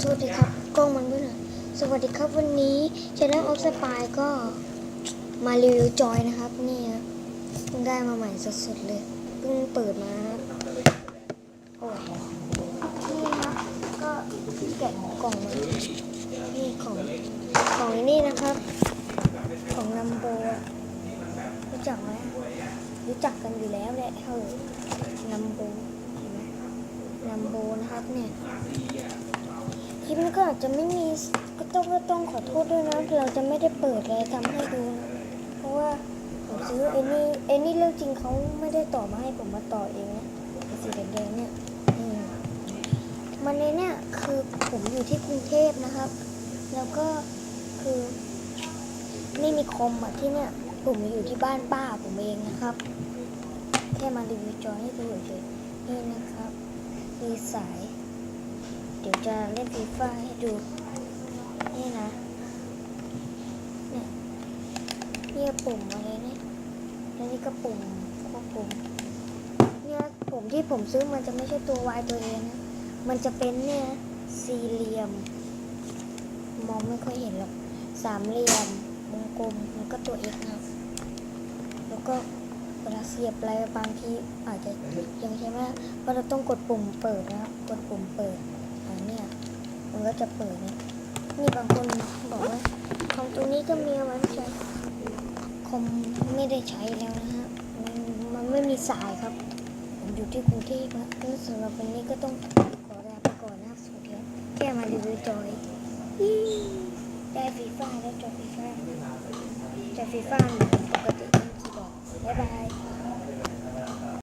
โทษทีครับกล้องมันไม่หน่อสวัสดีครับวันนี้ช anel of spy ก็มารีวิวจอยนะครับ นี่ครับเพิ่งได้มาใหม่สดๆเลยเพิ่งเปิดมาครับโอ้ยนี่นะครับก็แกะกล่องมานี่ของของนี่นะครับ ของลัมโบรู้จักไหมรู้จักกันอยู่แล้วแหละเฮ้ยลัมโบเห็นไหมลัมโบนะครับเนี่ย ลิปนี้ก็อาจจะไม่มีก็ต้องก็ต้องขอโทษด้วยนะ เราจะไม่ได้เปิดเลยทำให้ดูนะเพราะว่าผมซื้อไอ้นี่ไอ้นี่เรื่องจริงเขาไม่ได้ต่อมาให้ผมมาต่อเองนะไอ้สีแดงๆเนี่ยอืมันในเนี่ยคือผมอยู่ที่กรุงเทพนะครับ แล้วก็คือไม่มีคอมอะที่เนี่ยผมอยู่ที่บ้านป้าผมเองนะครับ แค่มารีวิวจอให้ดูเฉยๆนี่นะครับ มีสาย ดี๋ยวจะเล่นฟีฟ่าให้ดู นี่นะ เนี่ยนี่ปุ่มอะไรนี่แล้วนี่ก็ปุ่มควบคุมเนี่ยปุ่มที่ผมซื้อมันจะไม่ใช่ตัว Y ตัว A นะ มันจะเป็นเนี่ยสี่เหลี่ยม มองไม่ค่อยเห็นหรอก สามเหลี่ยม วงกลม แล้วก็ตัว X นะ แล้วก็เวลาเสียบอะไรบางทีอาจจะยังใช่ไหมเพราะเราต้องกดปุ่มเปิดนะครับ กดปุ่มเปิด ก็จะเปิดนี่ยนี่บางคนบอกว่าคอมตัวนี้ก็มีเอาไว้ใช้คอมไม่ได้ใช้แล้วนะฮะมันมันไม่มีสายครับ ผมอยู่ที่กรุงเทพนะแล้วสำหรับวันนี้ก็ต้องขอลาไปก่อนนะสวัสดีครับแค่มารีวิวจอยได้ฟีฟ่าได้วจอยฟีฟ่าจอยฟีฟ่า